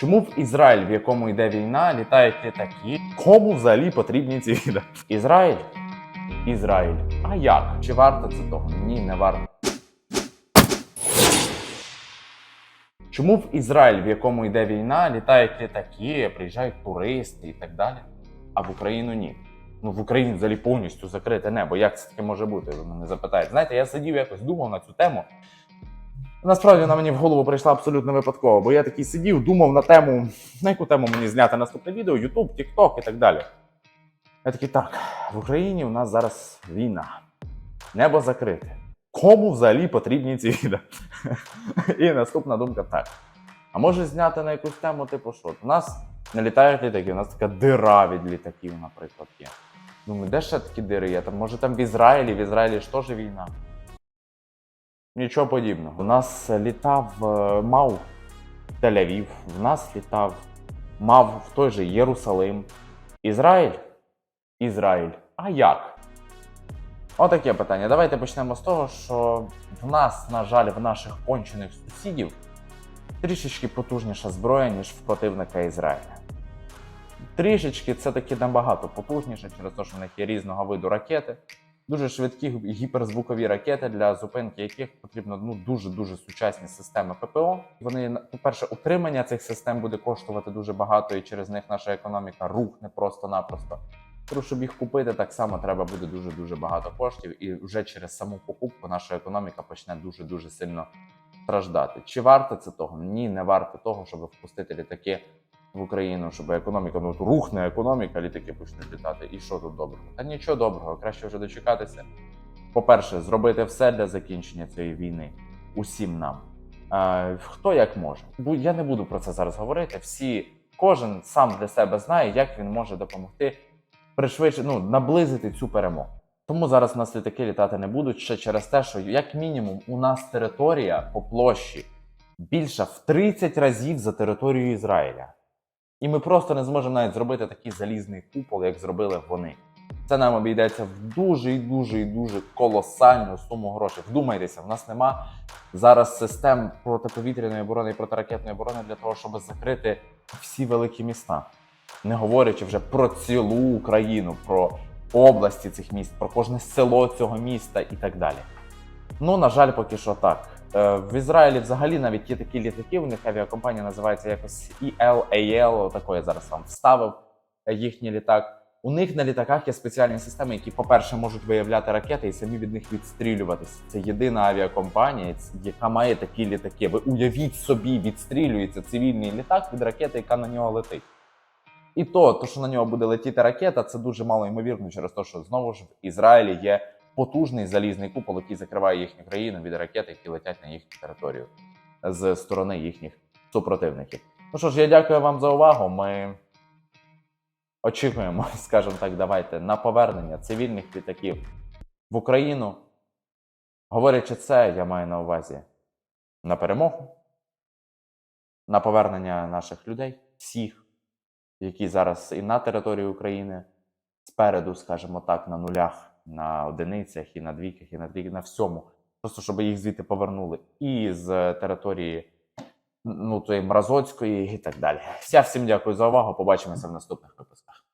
Чому в Ізраїль, в якому йде війна, літають літаки? Кому взагалі потрібні ці відео? Ізраїль? Ізраїль. А як? Чи варто це того? Ні, не варто. Чому в Ізраїль, в якому йде війна, літають літаки, приїжджають туристи і так далі, а в Україну ні? Ну, в Україні взагалі повністю закрите небо. Як це таке може бути? Ви мене запитаєте. Знаєте, я сидів якось думав на цю тему. Насправді вона мені в голову прийшла абсолютно випадково, бо я такий сидів, думав на тему, на яку тему мені зняти наступне відео, YouTube, TikTok і так далі. Я такий, так, в Україні у нас зараз війна. Небо закрите. Кому взагалі потрібні ці відео? І наступна думка так. А може зняти на якусь тему, типу, що? У нас не літають літаки, у нас така дира від літаків, наприклад, є. Думаю, де ще такі дири є? Там, може там в Ізраїлі, в Ізраїлі ж теж війна. Нічого подібного. У нас літав, е, мав Тель-Авів, в нас літав, мав в той же Єрусалим. Ізраїль? Ізраїль. А як? Отаке питання. Давайте почнемо з того, що в нас, на жаль, в наших кончених сусідів трішечки потужніша зброя, ніж в противника Ізраїля. Трішечки це таки набагато потужніше через те, що в них є різного виду ракети. Дуже швидкі гіперзвукові ракети, для зупинки яких потрібно ну дуже дуже сучасні системи ППО. Вони по-перше, утримання цих систем буде коштувати дуже багато, і через них наша економіка рухне просто-напросто. Тому, щоб їх купити, так само треба буде дуже дуже багато коштів, і вже через саму покупку наша економіка почне дуже дуже сильно страждати. Чи варто це того? Ні, не варто того, щоб впустити літаки в Україну, щоб економіка ну рухне економіка, літаки почнуть літати. І що тут доброго? Та нічого доброго, краще вже дочекатися. По-перше, зробити все для закінчення цієї війни усім нам. Е, хто як може. Бу- Я не буду про це зараз говорити. Всі, кожен сам для себе знає, як він може допомогти пришвидшити, ну, наблизити цю перемогу. Тому зараз у нас літаки літати не будуть ще через те, що як мінімум у нас територія по площі більша в 30 разів за територію Ізраїля. І ми просто не зможемо навіть зробити такий залізний купол, як зробили вони. Це нам обійдеться в дуже і дуже і дуже колосальну суму грошей. Вдумайтеся, в нас нема зараз систем протиповітряної оборони і протиракетної оборони для того, щоб закрити всі великі міста. Не говорячи вже про цілу Україну, про області цих міст, про кожне село цього міста і так далі. Ну, на жаль, поки що так. Е, В Ізраїлі взагалі навіть є такі літаки, у них авіакомпанія називається якось ELAL, отако я зараз вам вставив е, їхній літак. У них на літаках є спеціальні системи, які, по-перше, можуть виявляти ракети і самі від них відстрілюватися. Це єдина авіакомпанія, яка має такі літаки. Ви уявіть собі, відстрілюється цивільний літак від ракети, яка на нього летить. І то, то, що на нього буде летіти ракета, це дуже мало ймовірно через те, що знову ж в Ізраїлі є потужний залізний купол, який закриває їхню країну від ракет, які летять на їхню територію з сторони їхніх супротивників. Ну що ж, я дякую вам за увагу. Ми очікуємо, скажімо так, давайте на повернення цивільних літаків в Україну. Говорячи це, я маю на увазі на перемогу, на повернення наших людей, всіх, які зараз і на території України спереду, скажімо так, на нулях, на одиницях, і на двійках, і на трійках, на всьому. Просто щоб їх звідти повернули і з території ну, тої Мразоцької і так далі. Всім дякую за увагу. Побачимося в наступних випусках.